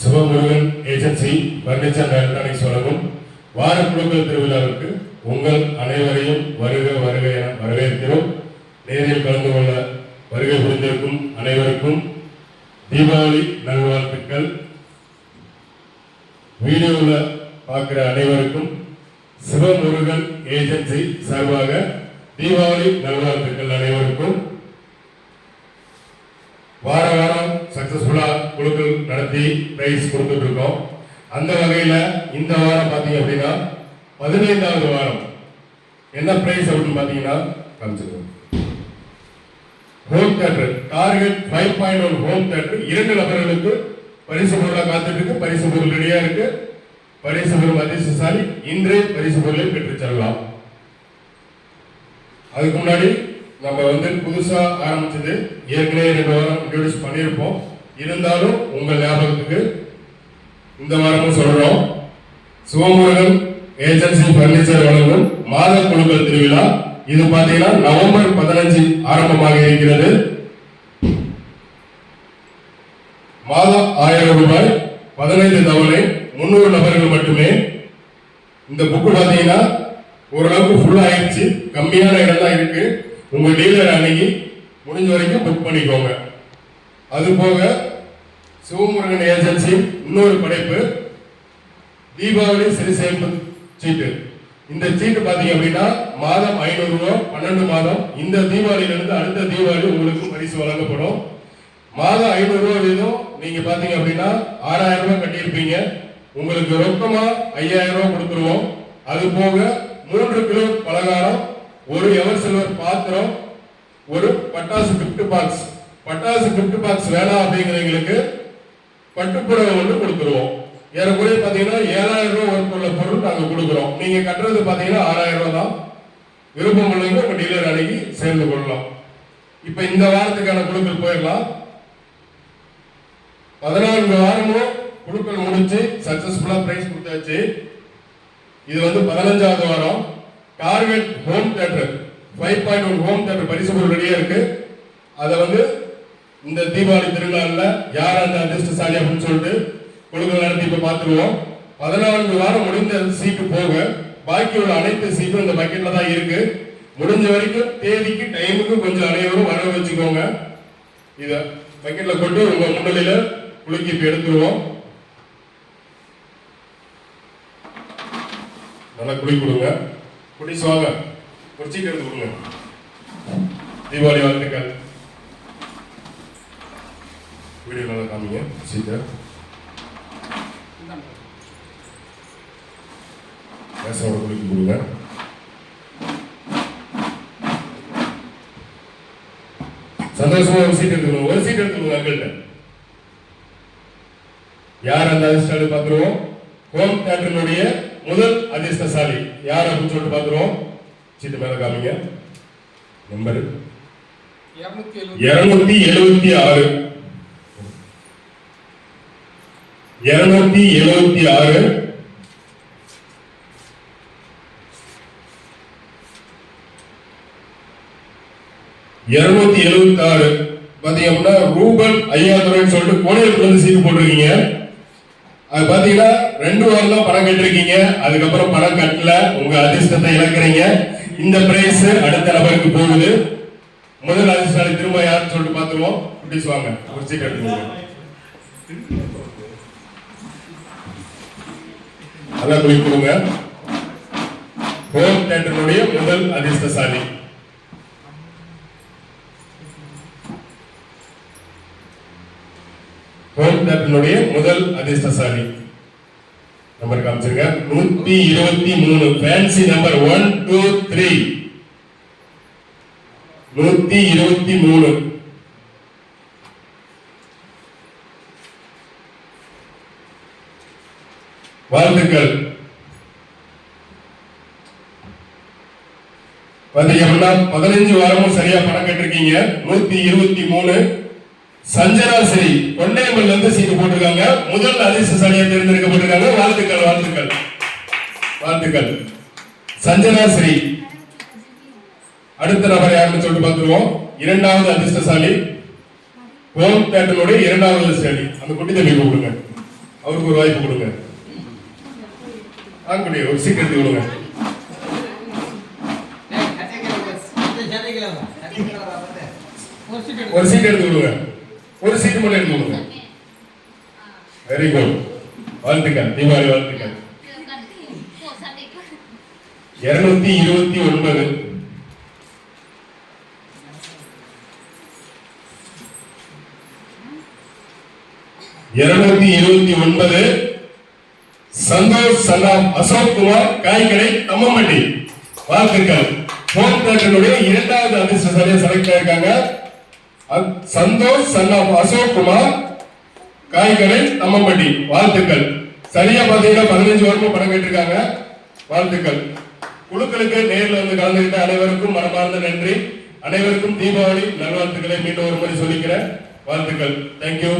Sivamurugan agency furniture electronics வழங்கும் வாரக்குழுக்கள் திருவிழாவிற்கு உங்கள் அனைவரையும் வருக வருக என வரவேற்கிறோம். நேரில் கலந்து கொள்ள வருகை புரிந்திருக்கும் அனைவருக்கும் தீபாவளி நல்வாழ்த்துக்கள். வீடியோவில் பார்க்குற அனைவருக்கும் சிவமுருகன் ஏஜென்சி சார்பாக தீபாவளி நல்வாழ்த்துக்கள் அனைவருக்கும். வார நடத்தி பிரைஸ் கொடுத்துட்டு இருக்கோம் அந்த வகையில் இந்த வாரம் பார்த்தீங்க அப்படின்னா பதினைந்தாவது வாரம். என்ன பிரைஸ் அப்படின்னு பார்த்தீங்கன்னா காமிச்சிருக்கோம் home theatre target five point one home theatre இரண்டு நபர்களுக்கு பரிசு பொருளாக காத்துட்டு இருக்கு பரிசு பொருள் ரெடியா இருக்கு. பரிசு பெறும் அதிர்ஷ்டசாலி இன்றே பரிசு பொருளை பெற்று செல்லலாம் அதுக்கு முன்னாடி நம்ம வந்து புதுசா ஆரம்பிச்சது ஏற்கனவே ரெண்டு வாரம் இன்ட்ரோடியூஸ் பண்ணியிருப்போம். இருந்தாலும் உங்கள் ஞாபகத்துக்கு இந்த வாரமும் சொல்றோம். சிவமுருகன் ஏஜென்சி பர்னிச்சர் வழங்கும் மாத குழுக்கள் திருவிழா. இது பார்த்தீங்கன்னா நவம்பர் பதினஞ்சு ஆரம்பமாக இருக்கிறது. மாதம் ஆயிரம் ரூபாய் பதினைந்து தவணை முன்னூறு நபர்கள் மட்டுமே. இந்த புக்கு பார்த்தீங்கன்னா ஓரளவுக்கு ஃபுல் ஆயிடுச்சு கம்மியான இடம் தான் இருக்கு. உங்க டீலர் அணுகி முடிஞ்ச வரைக்கும் புக் பண்ணிக்கோங்க. அது போக சிவமுருகன் ஏஜென்சி இன்னொரு படைப்பு தீபாவளி சிறு சேமிப்பு சீட்டு. இந்த சீட்டு பார்த்தீங்க அப்படின்னா மாதம் ஐநூறு ரூபா பன்னெண்டு மாதம். இந்த தீபாவளியிலிருந்து அடுத்த தீபாவளி உங்களுக்கு பரிசு வழங்கப்படும். மாதம் ஐநூறு ரூபா வீதம் நீங்க பாத்தீங்க அப்படின்னா ஆறாயிரம் ரூபாய் கட்டியிருப்பீங்க. உங்களுக்கு ரொக்கமா ஐயாயிரம் ரூபாய் கொடுத்துருவோம். அது போக மூன்று கிலோ பலகாரம் ஒரு எவர் சில்வர் பாத்திரம் ஒரு பட்டாசு கிஃப்ட் பாக்ஸ் பட்டாசு gift பாக்ஸ் வேணாம் அப்படிங்கிறவங்களுக்கு பட்டுப்புடவை ஒன்று கொடுத்துருவோம். ஏறக்குறைய பார்த்தீங்கன்னா ஏழாயிரம் ரூபாய் ஒர்க் உள்ள பொருள் நாங்கள் கொடுக்குறோம். நீங்கள் கட்டுறது பார்த்தீங்கன்னா ஆறாயிரம் ரூபா தான். விருப்பம் உள்ளவங்க உங்கள் டீலர் அணுகி சேர்ந்து கொள்ளலாம். இப்போ இந்த வாரத்துக்கான குழுக்கள் போயிடலாம். பதினான்கு வாரமும் குழுக்கள் முடிச்சு சக்ஸஸ்ஃபுல்லாக பிரைஸ் கொடுத்தாச்சு. இது வந்து பதினஞ்சாவது வாரம். Target home theatre five point one home theatre பரிசு பொருள் ரெடியாக இருக்குது அதை வந்து இந்த தீபாவளி திருவிழாவில் யார் அந்த அதிர்ஷ்டசாலி அப்படின்னு சொல்லிட்டு குழுக்கள் நடத்தி இப்போ பார்த்துருவோம். பதினான்கு வாரம் முடிந்த சீட்டு போக பாக்கி உள்ள அனைத்து சீட்டும் இந்த பக்கெட்ல தான் இருக்கு. முடிஞ்ச வரைக்கும் தேதிக்கு டைமுக்கு கொஞ்சம் அனைவரும் வர வச்சுக்கோங்க. இதை பக்கெட்ல கொண்டு உங்க முன்னிலையில குலுக்கி இப்போ எடுத்துருவோம். நல்லா குளி கொடுங்க. குடிச்சு வாங்க குடிச்சிட்டு எடுத்து கொடுங்க. தீபாவளி வாழ்த்துக்கள். வீடியோ நல்லா காமிங்க சீட்டை கேஸோட குளிக்க கொடுங்க சந்தோஷமா ஒரு சீட் எடுத்துக்கணும் ஒரு சீட் எடுத்துக்கணும் அங்கிள்கிட்ட யார் அந்த அதிர்ஷ்டாலி பார்த்துருவோம்? ஹோம் தேட்டரினுடைய முதல் அதிர்ஷ்டசாலி. யார் அப்படின்னு சொல்லிட்டு பார்த்துருவோம். சீட்டு மேல காமிங்க. நம்பர். இருநூத்தி எழுபத்தி ஆறு. இருநூத்தி எழுபத்தி ஆறு. இருநூத்தி எழுபத்தி ஆறு. பாத்தீங்கன்னா ரூபன் ஐயாதுரைன்னு சொல்லிட்டு கோடையில் வந்து சீட்டு போட்டிருக்கீங்க. அது பாத்தீங்கன்னா ரெண்டு வாரம் தான் பணம் கட்டிருக்கீங்க. அதுக்கப்புறம் பணம் கட்டல. உங்க அதிர்ஷ்டத்தை இழக்கிறீங்க. இந்த பிரைஸ் அடுத்த நபருக்கு போகுது. முதல் அதிர்ஷ்டம் திரும்ப யாருன்னு சொல்லிட்டு பார்த்துருவோம் குட்டிஸ் வாங்க. ஒரு சீட் எடுத்துக்கோங்க நல்லா கொடுங்க. ஹோம் தேட்டருடைய முதல் அதிர்ஷ்டசாலி. ஹோம் தேட்டருடைய முதல் அதிர்ஷ்டசாலி. நம்பர் காமிச்சிருங்க. நூத்தி இருபத்தி மூணு. Fancy number one two three நூத்தி இருபத்தி மூணு. வாழ்த்துக்கள். பாத்தீங்க பதினஞ்சு வாரமும் சரியா பணம் கட்டிருக்கீங்க. நூத்தி இருபத்தி மூணு. சஞ்சனா ஸ்ரீ கொண்டையம்பல்ல இருந்து சீட்டு போட்டிருக்காங்க. முதல் அதிர்ஷ்டசாலியா தேர்ந்தெடுக்கப்பட்டிருக்காங்க. வாழ்த்துக்கள் வாழ்த்துக்கள். வாழ்த்துக்கள். சஞ்சனா அடுத்த நபர் யாருன்னு சொல்லிட்டு பார்த்துருவோம். இரண்டாவது அதிர்ஷ்டசாலி ஹோம் தேட்டருடைய இரண்டாவது அதிர்ஷ்டசாலி அந்த குட்டி தம்பி கூப்பிடுங்க. அவருக்கு ஒரு வாய்ப்பு கொடுங்க. ஆண்குடி ஒரு சீட் எடுத்து கொடுங்க. ஒரு சீட் எடுத்து கொடுங்க. ஒரு சீட் மட்டும் எடுத்து கொடுங்க. வெரி குட் வாழ்த்துக்கள். தீபாவளி வாழ்த்துக்கள். இருநூத்தி இருபத்தி ஒன்பது. இருநூத்தி இருபத்தி ஒன்பது. சந்தோஷ் சலாம் அசோக் குமார் காய்கடை தம்மம்பட்டி வாழ்த்துக்கள் போன் தேட்டனுடைய இரண்டாவது அதிர்ஷ்டசாலியை செலக்ட் ஆயிருக்காங்க. சந்தோஷ் சன்னாப் அசோக் குமார் காய்கடை தம்மம்பட்டி வாழ்த்துக்கள். சரியா பாத்தீங்கன்னா பதினஞ்சு வருஷம் படம் கேட்டிருக்காங்க. வாழ்த்துக்கள். குழுக்களுக்கு நேரில் வந்து கலந்துகிட்ட அனைவருக்கும் மனமார்ந்த நன்றி. அனைவருக்கும் தீபாவளி நல்வாழ்த்துக்களை மீண்டும் ஒரு முறை சொல்லிக்கிறேன். வாழ்த்துக்கள். தேங்க்யூ